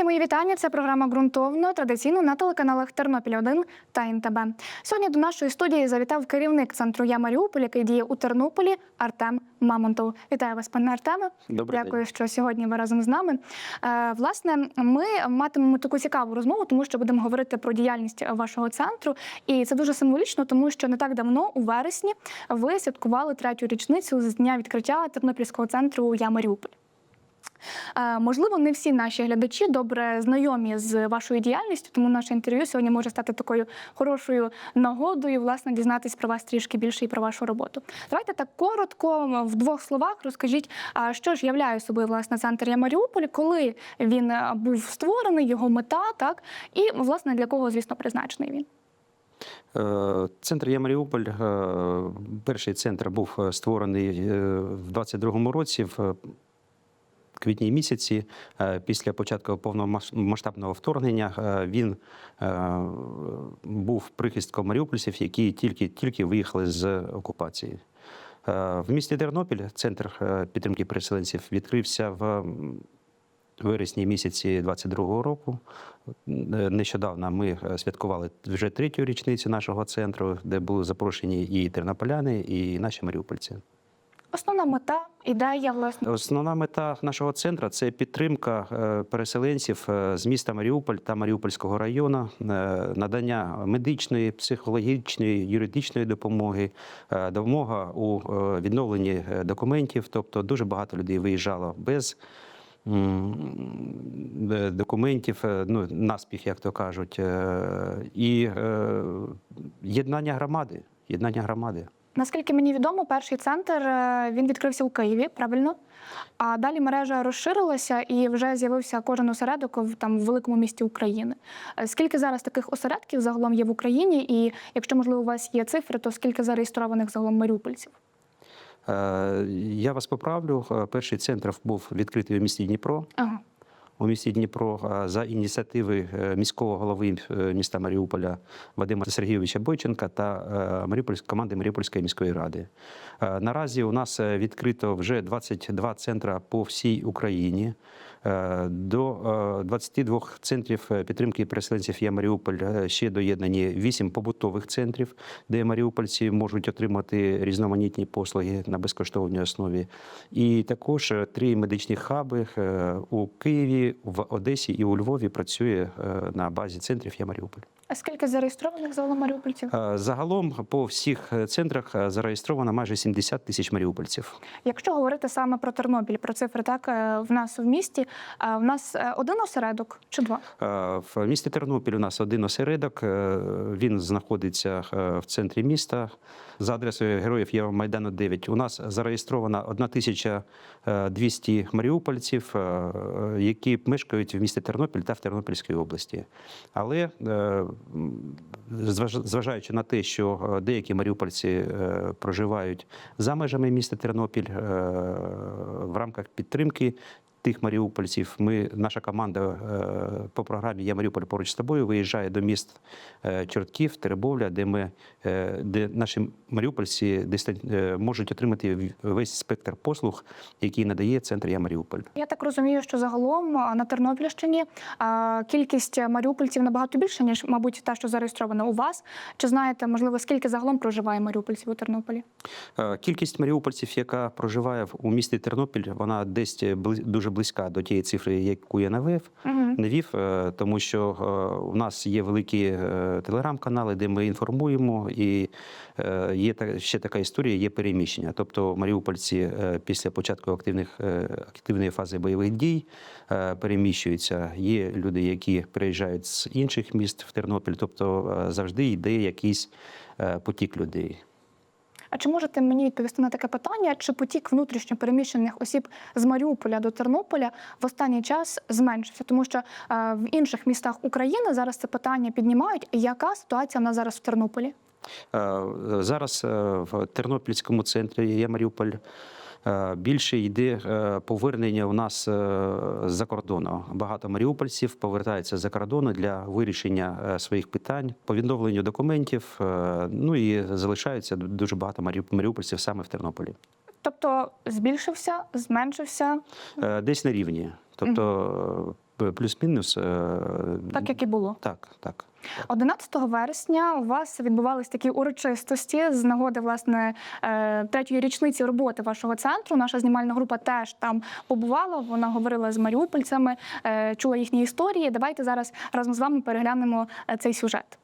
Друзі, мої вітання. Це програма ґрунтовно традиційно на телеканалах Тернопіль 1 та НТБ. Сьогодні до нашої студії завітав керівник центру Я Маріуполь, який діє у Тернополі, Артем Мамонтов. Вітаю вас, пане Артеме. Добрий Дякую, що сьогодні ви разом з нами. Е, власне, ми матимемо таку цікаву розмову, тому що будемо говорити про діяльність вашого центру. І це дуже символічно, тому що не так давно, у вересні, ви святкували третю річницю з дня відкриття Тернопільського центру Я Маріуполь. Можливо, не всі наші глядачі добре знайомі з вашою діяльністю, тому наше інтерв'ю сьогодні може стати такою хорошою нагодою, власне, дізнатись про вас трішки більше і про вашу роботу. Давайте так коротко, в двох словах розкажіть, що ж являє собою власне центр Я Маріуполь, коли він е, був створений, його мета, так і власне для кого, звісно, призначений він. Е, Центр Я Маріуполь. е, Перший центр був створений в 22-му році, в квітні місяці, е, після початку повномасштабного вторгнення. Е, Він е, був прихистком маріупольців, які тільки, тільки виїхали з окупації. В місті Тернопіль центр підтримки переселенців відкрився в вересні місяці 22-го року. Нещодавно ми святкували вже третю річницю нашого центру, де були запрошені і тернополяни, і наші маріупольці. Основна мета, ідея, власне. Основна мета нашого центру це підтримка е, переселенців е, з міста Маріуполь та Маріупольського району, е, надання медичної, психологічної, юридичної допомоги, допомога у відновленні документів. Тобто дуже багато людей виїжджало без. Документів, ну наспіх, як то кажуть, і єднання громади. Єднання громади. Наскільки мені відомо, перший центр е, він відкрився у Києві, правильно? А далі мережа розширилася і вже з'явився кожен осередок в там в великому місті України. Е, Скільки зараз таких осередків загалом є в Україні? І якщо можливо у вас є цифри, то скільки зареєстрованих загалом маріупольців? Е, Я вас поправлю. Перший центр був відкритий у місті Дніпро. Ага. У місті Дніпро за ініціативи е, міського голови е, міста Маріуполя Вадима Сергійовича Бойченка та е, команди Маріупольської міської ради. Наразі у нас відкрито вже 22 центри по всій Україні. Е, До е, 22 центрів е, підтримки переселенців є Маріуполь. е, Ще доєднані 8 побутових центрів, де маріупольці можуть отримати різноманітні послуги на безкоштовній основі. І також е, три медичні хаби е, у Києві, в Одесі і у Львові працює е, на базі центрів Я Маріуполь. А скільки зареєстрованих загалом маріупольців? Е, Загалом по всіх е, центрах е, зареєстровано майже 70 тисяч маріупольців. Якщо говорити саме про Тернопіль, про цифри так в нас в місті, в нас один осередок чи два? В місті Тернопіль у нас один осередок. Він знаходиться в центрі міста за адресою Героїв Євромайдану 9. У нас зареєстровано 1200 маріупольців, е, які мешкають в місті Тернопіль та в Тернопільській області. Але е, зваж- зважаючи на те, що е, деякі маріупольці е, проживають за межами міста Тернопіль е, в рамках підтримки тих маріупольців. Ми, наша команда е, по програмі Я Маріуполь поруч з тобою виїжджає до міст е, Чортків, Теребовля, де ми е, де наші маріупольці можуть отримати весь спектр послуг, який надає центр Я Маріуполь. Я так розумію, що загалом на Тернопільщині кількість маріупольців набагато більша, ніж, мабуть, та, що зареєстрована у вас. Чи знаєте, можливо, скільки загалом проживає маріупольців у Тернополі? Кількість маріупольців, яка проживає у місті Тернопіль, вона десь бли- дуже близька до тієї цифри, яку я навів. Навів, е, тому що е, у нас є великі е, телеграм-канали, де ми інформуємо, і е, є ще така історія, є переміщення. Тобто маріупольці е, після початку активних, е, активної фази бойових дій е, переміщуються. Є люди, які приїжджають з інших міст в Тернопіль, тобто е, завжди йде якийсь е, потік людей. А чи можете мені відповісти на таке питання? Чи потік внутрішньо переміщених осіб з Маріуполя до Тернополя в останній час зменшився? Тому що е, в інших містах України зараз це питання піднімають. Яка ситуація в нас зараз в Тернополі? Е, Зараз е, в Тернопільському центрі є Маріуполь. Е, Більше йде е, повернення у нас е, з-за кордону. Багато маріупольців повертаються з-за кордону для вирішення своїх питань, по відновленню документів. Ну і залишаються дуже багато марі- маріупольців саме в Тернополі. Тобто збільшився, зменшився? Десь на рівні. Тобто плюс-мінус. Так як і було. Так, так. 11 вересня у вас відбувались такі урочистості з нагоди власне е, третьої річниці роботи вашого центру. Наша знімальна група теж там побувала. Вона говорила з маріупольцями, е, чула їхні історії. Давайте зараз разом з вами переглянемо е, цей сюжет.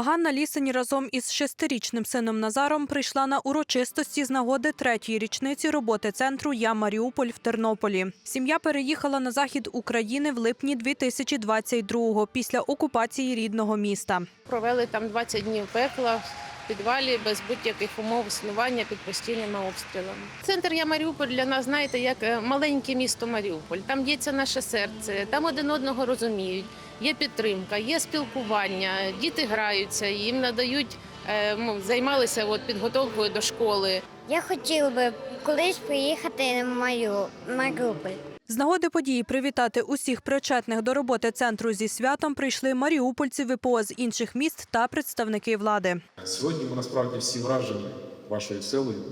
Ганна Лісень разом із шестирічним сином Назаром прийшла на урочистості з нагоди третьої річниці роботи центру Я Маріуполь в Тернополі. Сім'я переїхала на захід України в липні 2022-го після окупації рідного міста. Провели там 20 днів пекла підвалі без будь-яких умов існування під постійними обстрілами. Центр Я Маріуполь для нас, знаєте, як е, маленьке місто Маріуполь. Там б'ється наше серце, там один одного розуміють. Є підтримка, є спілкування, діти граються, їм надають, е, займалися от, підготовкою до школи. Я хотів би колись приїхати на мою Маріуполь. З нагоди події привітати усіх причетних до роботи центру зі святом прийшли маріупольці ВПО з інших міст та представники влади. Сьогодні ми насправді всі вражені вашою силою.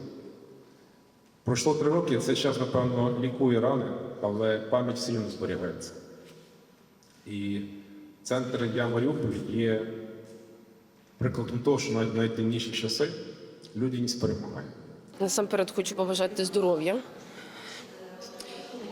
Пройшло три роки, цей час, напевно, лікує рани, але пам'ять все рівно зберігається. І центр Я Маріуполь є прикладом того, що навіть в найтемніші часи людяність перемагає. Насамперед хочу побажати здоров'я,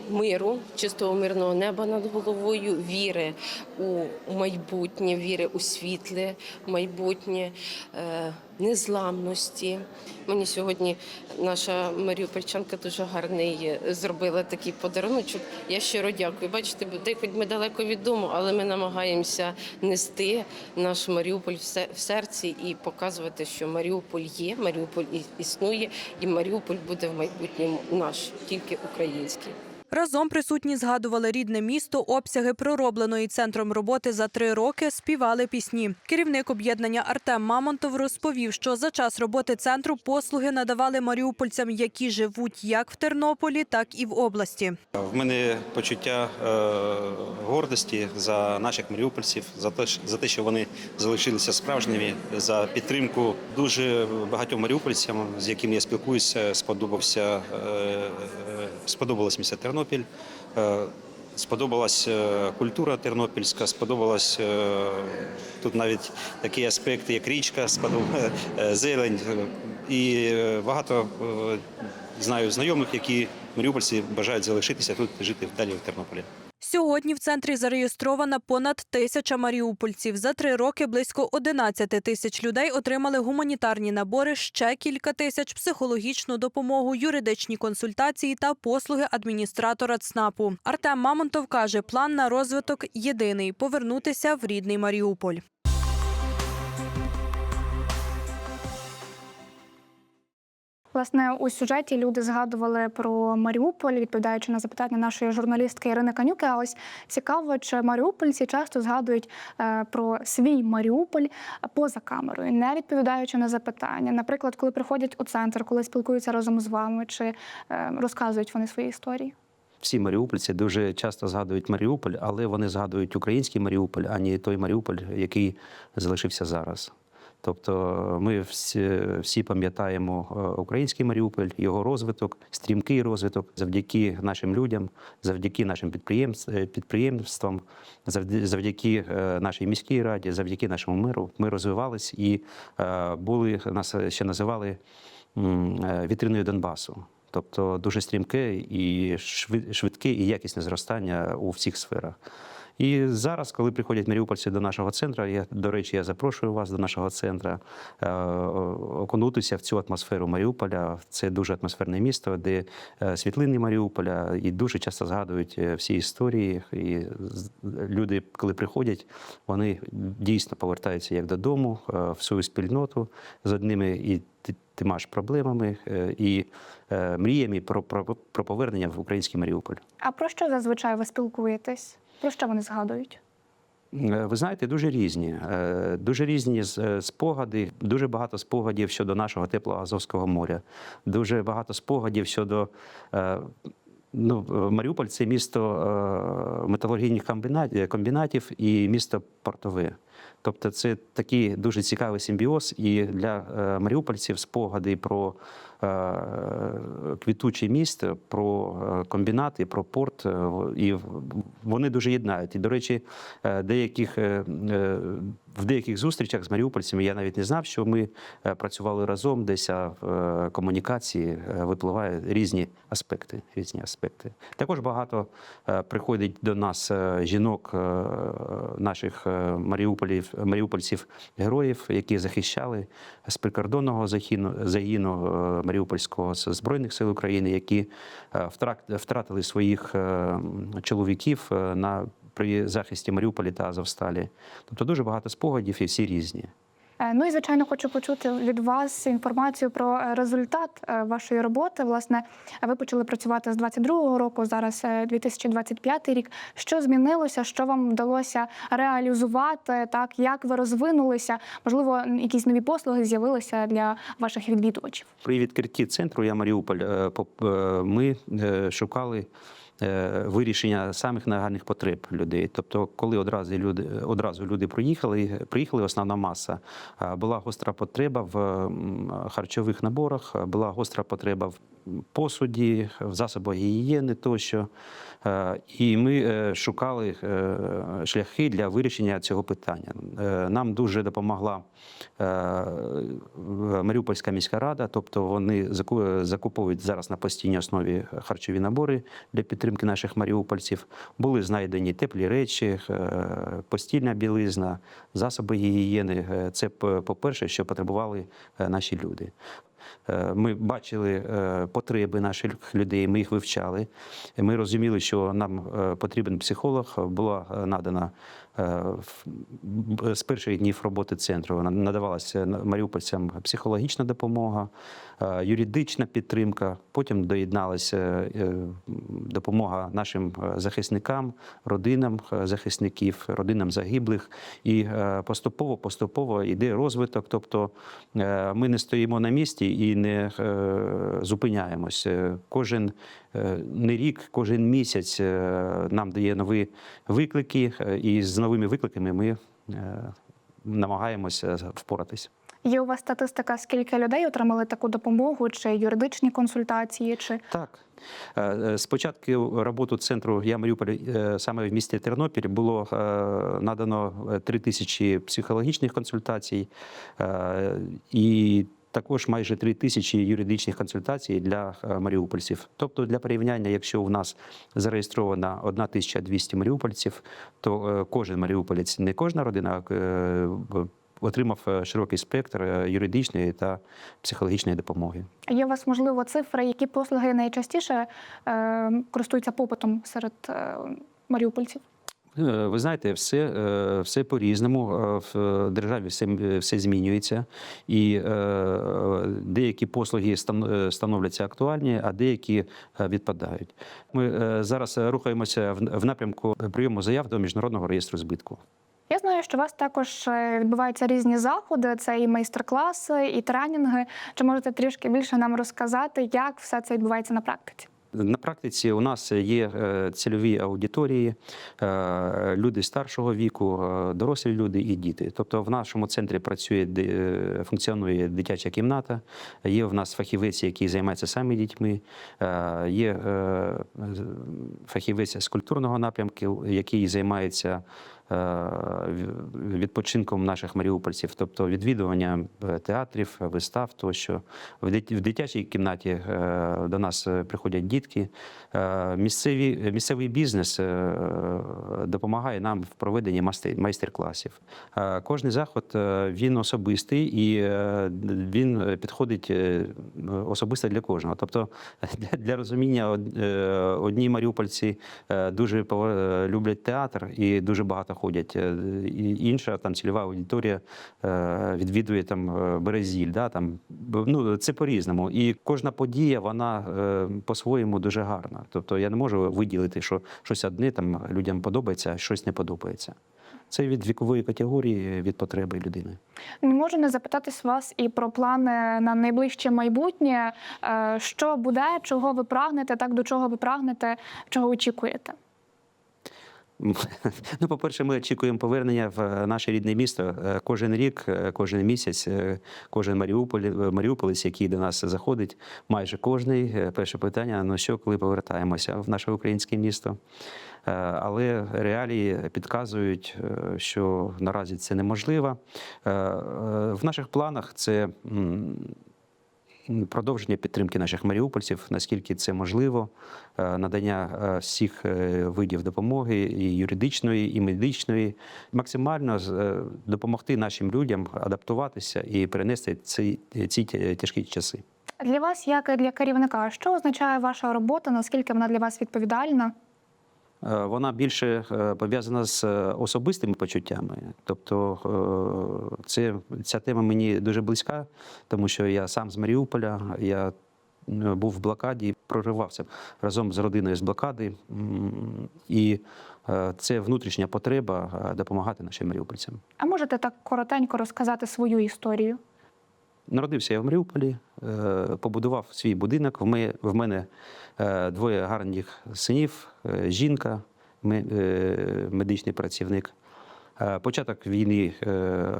миру, чистого мирного неба над головою, віри у майбутнє, віри у світле майбутнє, е, незламності. Мені сьогодні наша Маріупольчанка дуже гарний е, зробила такий подаруночок. Я щиро дякую. Бачите, хоч ми далеко від дому, але ми намагаємося нести наш Маріуполь в серці і показувати, що Маріуполь є, Маріуполь існує, і Маріуполь буде в майбутньому наш, тільки український. Разом присутні згадували рідне місто, обсяги проробленої центром роботи за три роки, співали пісні. Керівник об'єднання Артем Мамонтов розповів, що за час роботи центру послуги надавали маріупольцям, які живуть як в Тернополі, так і в області. В мене почуття е, гордості за наших маріупольців, за те, за те, що вони залишилися справжніми, за підтримку дуже багатьом маріупольцям, з якими я спілкуюся, сподобався е, е, сподобалось місто Тернопіль. Е, Сподобалась е, культура тернопільська, сподобалась е, тут навіть такі аспекти, як річка, зелень і багато знаю знайомих, які маріупольці бажають залишитися тут, жити далі в Тернополі. Сьогодні в центрі зареєстровано понад тисяча маріупольців. За три роки близько 11 тисяч людей отримали гуманітарні набори, ще кілька тисяч психологічну допомогу, юридичні консультації та послуги адміністратора ЦНАПу. Артем Мамонтов каже, план на розвиток єдиний повернутися в рідний Маріуполь. Власне, у сюжеті люди згадували про Маріуполь, відповідаючи на запитання нашої журналістки Ірини Канюки. А ось цікаво, чи маріупольці часто згадують е, про свій Маріуполь поза камерою, не відповідаючи на запитання. Наприклад, коли приходять у центр, коли спілкуються разом з вами, чи е, розказують вони свої історії. Всі маріупольці дуже часто згадують Маріуполь, але вони згадують український Маріуполь, а не той Маріуполь, який залишився зараз. Тобто ми всі, всі пам'ятаємо е, український Маріуполь, його розвиток, стрімкий розвиток завдяки нашим людям, завдяки нашим е, підприємствам, завд- завдяки е, нашій міській раді, завдяки нашому миру. Ми розвивались і е, були нас ще називали е, вітриною Донбасу. Тобто дуже стрімке і швид- швидке і якісне зростання у всіх сферах. І зараз, коли приходять маріупольці до нашого центру, я до речі, я запрошую вас до нашого центру е, окунутися в цю атмосферу Маріуполя. Це дуже атмосферне місто, де е, світлини Маріуполя і дуже часто згадують е, всі історії. І люди, коли приходять, вони дійсно повертаються як додому в свою спільноту з одними і ти- ж проблемами і мріями про, про, про повернення в український Маріуполь. А про що зазвичай ви спілкуєтесь? Про що вони згадують? Е, Ви знаєте, дуже різні, Е, дуже різні е, спогади, дуже багато спогадів щодо нашого теплого Азовського моря, дуже багато спогадів щодо. Ну, Маріуполь це місто металургійних комбінатів і місто портове. Тобто, це такий дуже цікавий симбіоз, і для е, маріупольців спогади про е, квітуче місто, про е, комбінати, про порт, і вони дуже єднають. І, до речі, деяких, в деяких зустрічах з маріупольцями я навіть не знав, що ми працювали разом, десь в комунікації випливають різні аспекти. Різні аспекти. Також багато приходить до нас жінок наших е, маріуполів, маріупольців, героїв, які захищали з прикордонного загіну, загіну е, Маріупольського з Збройних сил України, які е, втратили своїх е, чоловіків на при захисті Маріуполя та Азовсталі. Тобто дуже багато спогадів і всі різні. Е, Ну і звичайно, хочу почути від вас інформацію про е, результат е, вашої роботи. Власне, ви почали працювати з 22-го року, зараз е, 2025 рік. Що змінилося? Що вам вдалося реалізувати? Так, як ви розвинулися? Можливо, якісь нові послуги з'явилися для ваших відвідувачів? При відкритті центру Я Маріуполь ми шукали вирішення самих нагальних потреб людей. Тобто, коли одразу люди одразу люди приїхали, приїхали основна маса. Була гостра потреба в харчових наборах, була гостра потреба в посуді, в засобах гігієни тощо. Е, І ми е, шукали е, шляхи для вирішення цього питання. Нам дуже допомогла Маріупольська міська рада, тобто вони заку- закуповують зараз на постійній основі харчові набори для підтримки наших маріупольців. Були знайдені теплі речі, постільна білизна, засоби гігієни. Це по-перше, що потребували наші люди. Е, Ми бачили е, потреби наших людей, ми їх вивчали. Ми розуміли, що нам е, потрібен психолог. Була надана з перших днів роботи центру на- надавалася маріупольцям психологічна допомога, е, юридична підтримка. Потім доєдналася е, допомога нашим е, захисникам, родинам е, захисників, родинам загиблих. І е, поступово поступово йде розвиток. Тобто е, ми не стоїмо на місці і не е, зупиняємось. Е, Кожен е, не рік, кожен місяць е, нам дає нові виклики, е, і з новими викликами ми е, намагаємося впоратись. Є у вас статистика, скільки людей отримали таку допомогу, чи юридичні консультації, чи Так. Е, е, початку роботи центру Я Маріуполь е, саме в місті Тернопіль було е, надано е, три тисячі психологічних консультацій е, і також майже три тисячі юридичних консультацій для е, маріупольців. Тобто, для порівняння, якщо у нас зареєстровано 1200 маріупольців, то е, кожен маріуполець, не кожна родина. а, е, Отримав широкий спектр юридичної та психологічної допомоги. є у вас можливо цифри, які послуги найчастіше користуються попитом серед маріупольців? Е, Ви знаєте, все, е, все по-різному. Е, В державі все, все змінюється, і деякі послуги становляться актуальні, а деякі відпадають. Ми зараз рухаємося в напрямку прийому заяв до міжнародного реєстру збитку. Я знаю, що у вас також відбуваються різні заходи, це і майстер-класи, і тренінги. Чи можете трішки більше нам розказати, як все це відбувається на практиці? На практиці у нас є е, цільові аудиторії, е, люди старшого віку, е, дорослі люди і діти. Тобто в нашому центрі працює функціонує дитяча кімната. Є в нас фахівець, який займається саме дітьми. Є фахівець з культурного напрямку, який займається. Е, Відпочинком наших маріупольців, тобто відвідування е, театрів, вистав, тощо в дитячій кімнаті е, до нас е, приходять дітки. Е, Місцеві, місцевий бізнес е, допомагає нам в проведенні майстер-класів. Е, Кожний заход е, він особистий і е, він підходить е, особисто для кожного. Тобто, для, розуміння, од- е, одні маріупольці е, дуже е, люблять театр і дуже багато ходять. Е, інша там цільова аудиторія е, відвідує там е, Березіль. Да, там, ну, це по-різному. І кожна подія, вона по-своєму дуже гарна. Тобто я не можу виділити, що щось одне там людям подобається, а щось не подобається. Це від вікової категорії, від потреби людини. Не можу не запитатись вас і про плани на найближче майбутнє. Що буде, чого ви прагнете, так до чого ви прагнете, чого очікуєте? Ну, по-перше, ми очікуємо повернення в наше рідне місто. Е, Кожен рік, е, кожен місяць, е, кожен Маріуполь, е, маріуполець, який до нас заходить, майже кожний. е, Перше питання: ну що, коли повертаємося в наше українське місто? Е, Але реалії підказують, е, що наразі це неможливо. Е, е, В наших планах це. Продовження підтримки наших маріупольців, наскільки це можливо, е, надання е, всіх е, видів допомоги, і юридичної, і медичної, максимально допомогти нашим людям адаптуватися і перенести ці, ці тяжкі часи. Для вас, як і для керівника, що означає ваша робота? Наскільки вона для вас відповідальна? Е, Вона більше е, пов'язана з е, особистими почуттями. Тобто це, ця тема мені дуже близька, тому що я сам з Маріуполя, я був в блокаді, проривався разом з родиною з блокади. І це внутрішня потреба допомагати нашим маріупольцям. А можете так коротенько розказати свою історію? Народився я в Маріуполі, побудував свій будинок. В мене, двоє гарних синів, жінка, е, медичний працівник. Е, Початок війни, е,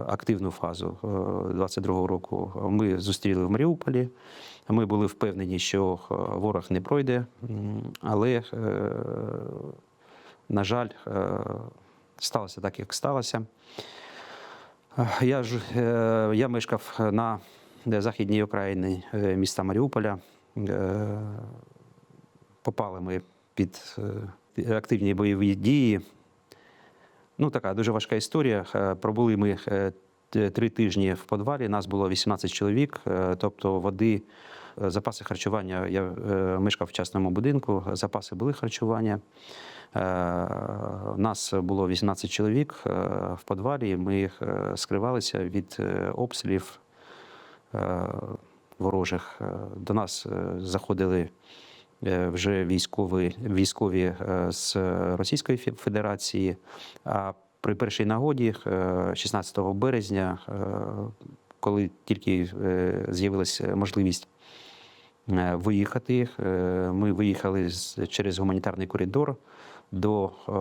активну фазу е, 22-го року ми зустріли в Маріуполі. Ми були впевнені, що е, ворог не пройде, але, е, на жаль, е, сталося так, як сталося. Я ж е, я мешкав на західній окраїні е, міста Маріуполя. Е, Попали ми під е, активні бойові дії. Ну, така дуже важка історія. Е, Пробули ми е, три тижні в подвалі. Нас було 18 чоловік, тобто води, запаси харчування. Я мешкав в частному будинку, запаси були харчування. Нас було 18 чоловік в подвалі. Ми скривалися від обстрілів ворожих. До нас заходили вже військові, військові е, з Російської Федерації. А при першій нагоді, е, 16 березня, е, коли тільки е, з'явилася можливість е, виїхати, е, ми виїхали через гуманітарний коридор до е,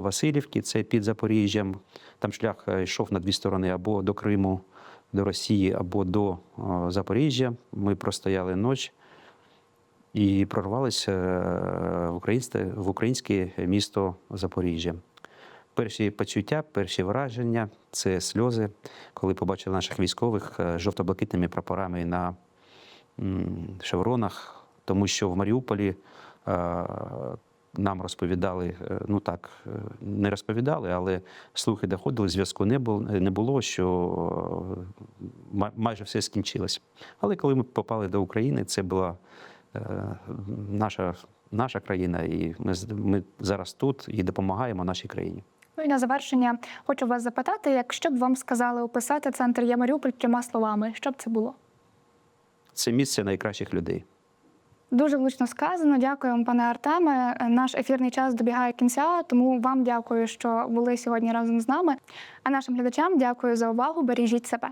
Васильівки, це під Запоріжжям. Там шлях е, йшов на дві сторони або до Криму, до Росії, або до е, Запоріжжя. Ми простояли ніч і прорвалися е, в українське, в українське місто Запоріжжя. Перші почуття, перші враження це сльози, коли побачили наших військових е, жовто-блакитними прапорами на шевронах, тому що в Маріуполі е, нам розповідали, ну так, не розповідали, але слухи доходили, зв'язку не було, не було, що майже все скінчилось. Але коли ми попали до України, це була наша, наша країна, і ми, ми зараз тут і допомагаємо нашій країні. Ну і на завершення хочу вас запитати, якщо б вам сказали описати центр Я Маріуполь трьома словами, що б це було? Це місце найкращих людей. Дуже влучно сказано. Дякую вам, пане Артеме. Наш ефірний час добігає кінця, тому вам дякую, що були сьогодні разом з нами. А нашим глядачам дякую за увагу. Бережіть себе.